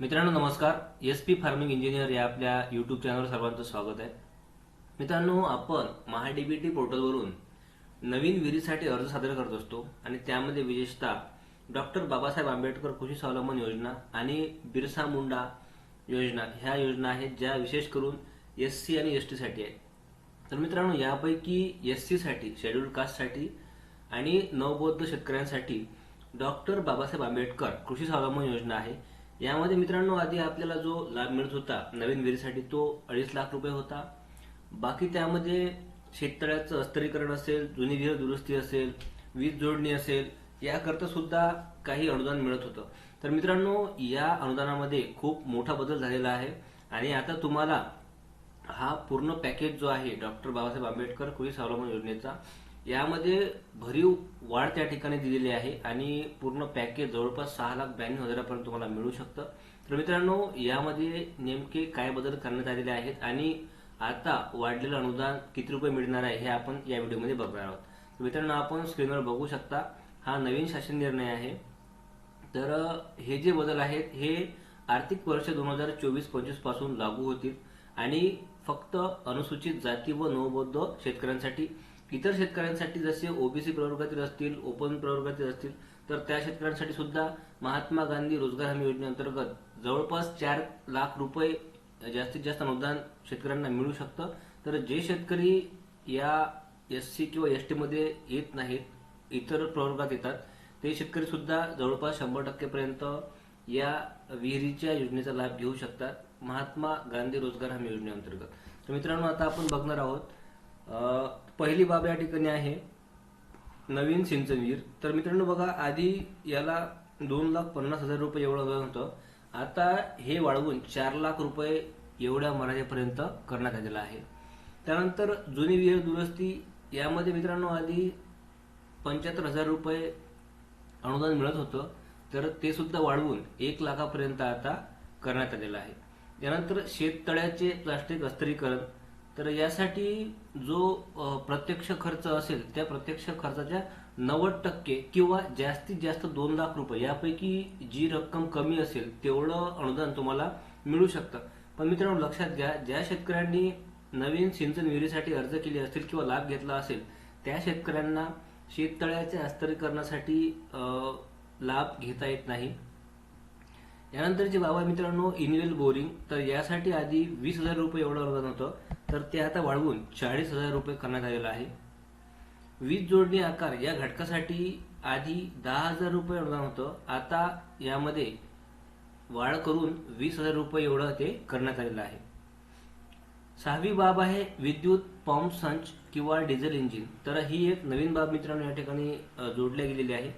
मित्रांनो नमस्कार. S P farming engineer या आपल्या युट्यूब चॅनलवर सर्वांचं स्वागत आहे. मित्रांनो आपण महाडीबीटी पोर्टलवरून नवीन विहिरीसाठी अर्ज सादर करत असतो आणि त्यामध्ये विशेषतः डॉक्टर बाबासाहेब आंबेडकर कृषी स्वावलंबन योजना आणि बिरसा मुंडा योजना ह्या योजना आहेत ज्या विशेष करून एस सी आणि एससाठी आहेत. तर मित्रांनो यापैकी एस सी साठी शेड्यूल्ड कास्टसाठी आणि नवबौद्ध शेतकऱ्यांसाठी डॉक्टर बाबासाहेब आंबेडकर कृषी स्वावलंबन योजना आहे. यामध्ये मित्रांनो आधी आपल्याला जो लाभ मिळत होता नवीन विहिरीसाठी तो अडीच लाख रुपये होता. बाकी त्यामध्ये शेततळ्याचं अस्तरीकरण असेल जुनी विहीर दुरुस्ती असेल वीज जोडणी असेल याकरता सुद्धा काही अनुदान मिळत होतं. तर मित्रांनो या अनुदानामध्ये खूप मोठा बदल झालेला आहे. आणि आता तुम्हाला हा पूर्ण पॅकेज जो आहे डॉक्टर बाबासाहेब आंबेडकर कृषी स्वावलंबन योजनेचा यामध्ये भरीव वाढ त्या ठिकाणी दिलेली आहे आणि पूर्ण पॅकेज जवळपास सहा लाख ब्याण्णव हजारापर्यंत तुम्हाला मिळू शकतं. तर मित्रांनो यामध्ये नेमके काय बदल करण्यात आलेले आहेत आणि आता वाढलेलं अनुदान किती रुपये मिळणार आहे हे आपण या व्हिडिओमध्ये बघणार आहोत. तर मित्रांनो आपण स्क्रीनवर बघू शकता हा नवीन शासन निर्णय आहे. तर हे जे बदल आहेत हे आर्थिक वर्ष दोन हजार चोवीस पंचवीसपासून लागू होतील आणि फक्त अनुसूचित जाती व नवबौद्ध शेतकऱ्यांसाठी इतर शेतकऱ्यांसाठी जसे ओबीसी प्रवर्गातील असतील ओपन प्रवर्गातील असतील तर त्या शेतकऱ्यांसाठी सुद्धा महात्मा गांधी रोजगार हमी योजनेअंतर्गत जवळपास चार लाख रुपये जास्तीत जास्त अनुदान शेतकऱ्यांना मिळू शकतं. तर जे शेतकरी या एस सी किंवा एस टीमध्ये येत नाहीत इतर प्रवर्गात येतात ते शेतकरी सुद्धा जवळपास शंभर टक्केपर्यंत या विहिरीच्या योजनेचा लाभ घेऊ शकतात महात्मा गांधी रोजगार हमी योजनेअंतर्गत तर मित्रांनो आता आपण बघणार आहोत पहिली बाब या ठिकाणी आहे नवीन सिंचन विहीर तर मित्रांनो बघा आधी याला दोन लाख पन्नास हजार रुपये एवढं अनुदान होतं. आता हे वाढवून चार लाख रुपये एवढ्या मर्यादेपर्यंत करण्यात आलेलं आहे. त्यानंतर जुनी विहीर दुरुस्ती यामध्ये मित्रांनो आधी पंच्याहत्तर हजार रुपये अनुदान मिळत होतं. तर ते सुद्धा वाढवून एक लाखापर्यंत आता करण्यात आलेलं आहे. त्यानंतर शेततळ्याचे प्लास्टिक अस्तरीकरण तर यासाठी जो प्रत्यक्ष खर्च असेल त्या प्रत्यक्ष खर्चाच्या नव्वद टक्के किंवा जास्तीत जास्त दोन लाख रुपये यापैकी जी रक्कम कमी असेल तेवढं अनुदान तुम्हाला मिळू शकतं. पण मित्रांनो लक्षात घ्या ज्या शेतकऱ्यांनी नवीन सिंचन विहिरीसाठी अर्ज केले असतील किंवा लाभ घेतला असेल त्या शेतकऱ्यांना शेततळ्याच्या अस्तरीकरणासाठी लाभ घेता येत नाही. यानंतरची बाबा मित्रांनो इनवेल बोरिंग तर यासाठी आधी वीस हजार रुपये एवढं अनुदान होतं तर ते आता वाढवून चाळीस हजार रुपये करण्यात आलेलं आहे. वीज जोडणी आकार या घटकासाठी आधी दहा हजार रुपये अनुदान होतं आता यामध्ये वाढ करून वीस हजार रुपये एवढं ते करण्यात आलेलं आहे. सहावी बाब आहे विद्युत पंप संच किंवा डिझेल इंजिन. तर ही एक नवीन बाब मित्रांनो या ठिकाणी जोडल्या गेलेली आहे.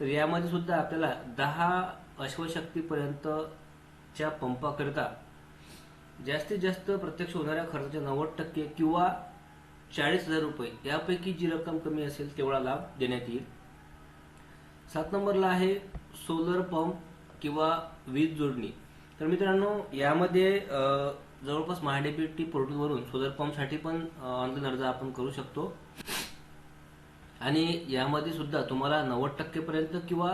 तर यामध्ये सुद्धा आपल्याला दहा अश्वशक्तीपर्यंतच्या पंपाकरिता जास्तीत जास्त प्रत्यक्ष होणाऱ्या खर्चाच्या नव्वद टक्के किंवा चाळीस हजार रुपये यापैकी जी रक्कम कमी असेल तेवढा लाभ देण्यात येईल. सात नंबरला आहे सोलर पंप किंवा वीज जोडणी. तर मित्रांनो यामध्ये जवळपास महाडीपीटी पोर्टलवरून सोलर पंपसाठी पण ऑनलाईन अर्ज आपण करू शकतो. आणि यामध्ये सुद्धा तुम्हाला नव्वद टक्केपर्यंत किंवा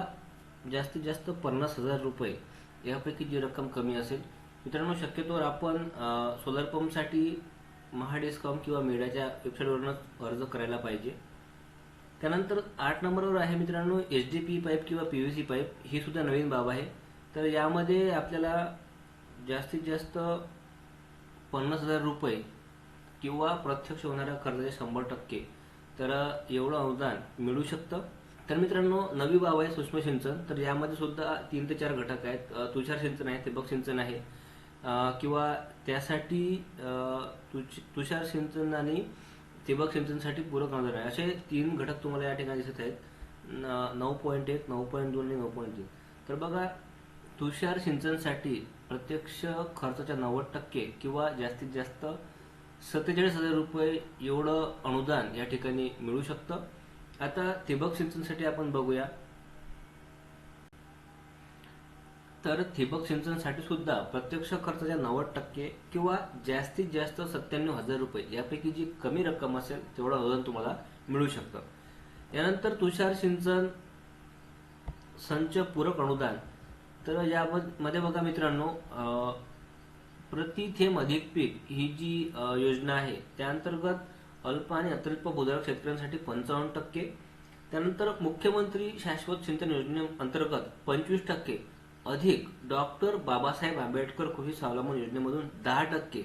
जास्तीत जास्त पन्नास हजार रुपये यापैकी जी रक्कम कमी असेल. मित्रांनो शक्यतोवर आपण सोलर पंपसाठी महाडेस्कॉम किंवा मेडाच्या वेबसाईटवरूनच अर्ज करायला पाहिजे. त्यानंतर आठ नंबरवर आहे मित्रांनो एच डी पी पाईप किंवा पी व्ही सी पाईप ही सुद्धा नवीन बाब आहे. तर यामध्ये आपल्याला जास्तीत जास्त पन्नास हजार रुपये किंवा प्रत्यक्ष होणाऱ्या कर्जाचे शंभर टक्के तर एवढं अनुदान मिळू शकतं. तर मित्रांनो नवी बाब आहे सूक्ष्म सिंचन तर यामध्ये सुद्धा तीन ते चार घटक आहेत. तुषार सिंचन आहे ठिबक सिंचन आहे किंवा त्यासाठी तुष- तुषार सिंचन आणि ठिबक सिंचनसाठी पूरक अनुदान आहे. असे तीन घटक तुम्हाला या ठिकाणी दिसत आहेत. नऊ पॉईंट एक नऊ पॉईंट दोन आणि नऊ पॉईंट तीन. तर बघा तुषार सिंचनसाठी प्रत्यक्ष खर्चाच्या नव्वद टक्के किंवा जास्तीत जास्त सत्तेचाळीस हजार रुपये एवढं अनुदान या ठिकाणी मिळू शकतं. आता ठिबक सिंचनसाठी आपण बघूया. तर ठिबक सिंचनसाठी सुद्धा प्रत्यक्ष खर्चाच्या नव्वद टक्के किंवा जास्तीत जास्त सत्त्याण्णव हजार रुपये यापैकी जी कमी रक्कम असेल तेवढं अनुदान तुम्हाला मिळू शकतं. यानंतर तुषार सिंचन संच पूरक अनुदान. तर यामध्ये बघा मित्रांनो अं, प्रति थेंब अधिक पीक ही जी योजना आहे त्या अंतर्गत अल्प आणि अतिरिक्त भूधारक शेतकऱ्यांसाठी पंचावन्न टक्के. त्यानंतर मुख्यमंत्री शाश्वत सिंचन योजनेअंतर्गत पंचवीस टक्के. अधिक डॉक्टर बाबासाहेब आंबेडकर कृषी स्वावलंबन योजनेमधून दहा टक्के.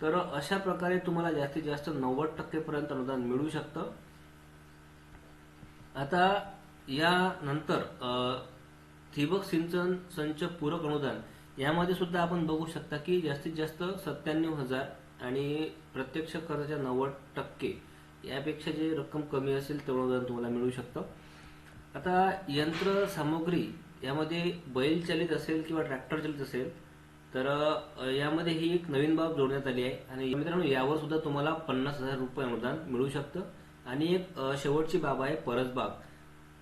तर अशा प्रकारे तुम्हाला जास्तीत जास्त नव्वद टक्केपर्यंत अनुदान मिळू शकतं. आता यानंतर नंतर ठिबक सिंचन संच पूरक अनुदान यामध्ये सुद्धा आपण बघू शकता की जास्तीत जास्त सत्त्याण्णव हजार आणि प्रत्यक्ष कर्जाच्या नव्वद टक्के यापेक्षा जे रक्कम कमी असेल तेवढं अनुदान तुम्हाला मिळू शकतं. आता यंत्र सामग्री यामध्ये बैल चालित असेल किंवा ट्रॅक्टर चालित असेल तर यामध्ये ही एक नवीन बाब जोडण्यात आली आहे. आणि मित्रांनो यावर सुद्धा तुम्हाला पन्नास हजार रुपये अनुदान मिळू शकतं. आणि एक शेवटची बाब आहे परसबाग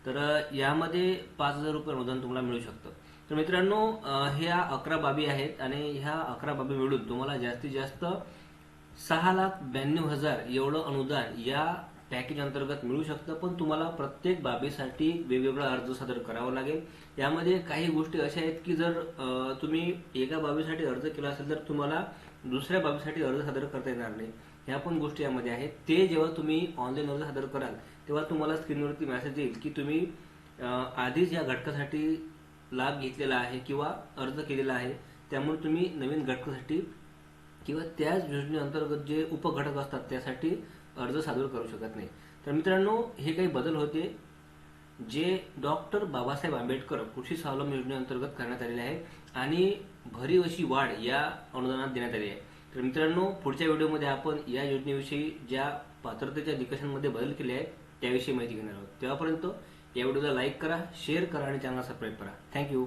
तर यामध्ये पाच हजार रुपये अनुदान तुम्हाला मिळू शकतं. तर मित्रांनो ह्या अकरा बाबी आहेत आणि ह्या अकरा बाबी मिळून तुम्हाला जास्तीत जास्त सहा लाख ब्याण्णव हजार एवढं अनुदान या पॅकेज अंतर्गत मिळू शकतं पण तुम्हाला प्रत्येक बाबीसाठी वेगवेगळा अर्ज सादर करावा लागेल. यामध्ये काही गोष्टी अशा आहेत की जर तुम्ही एका बाबीसाठी अर्ज केला असेल तर तुम्हाला दुसऱ्या बाबीसाठी अर्ज सादर करता येणार नाही. ह्या पण गोष्टी यामध्ये आहेत. ते जेव्हा तुम्ही ऑनलाईन अर्ज सादर कराल तेव्हा तुम्हाला स्क्रीनवरती मेसेज येईल की तुम्ही आधीच या घटकासाठी लाभ घेतलेला आहे किंवा अर्ज केलेला आहे. त्यामुळे तुम्ही नवीन घटकासाठी किंवा त्याच योजनेअंतर्गत जे उपघटक असतात त्यासाठी अर्ज सादर करू शकत नाही. तर मित्रांनो हे काही बदल होते जे डॉक्टर बाबासाहेब आंबेडकर कृषी स्वावलंबन योजनेअंतर्गत करण्यात आलेले आहे आणि भरीव अशी वाढ या अनुदानात देण्यात आली आहे. तर मित्रांनो पुढच्या व्हिडिओमध्ये आपण या योजनेविषयी ज्या पात्रतेच्या निकषांमध्ये बदल केले आहेत त्याविषयी माहिती घेणार आहोत. तेव्हापर्यंत या व्हिडिओला लाईक करा शेअर करा आणि चॅनलला सबस्क्राईब करा. थँक्यू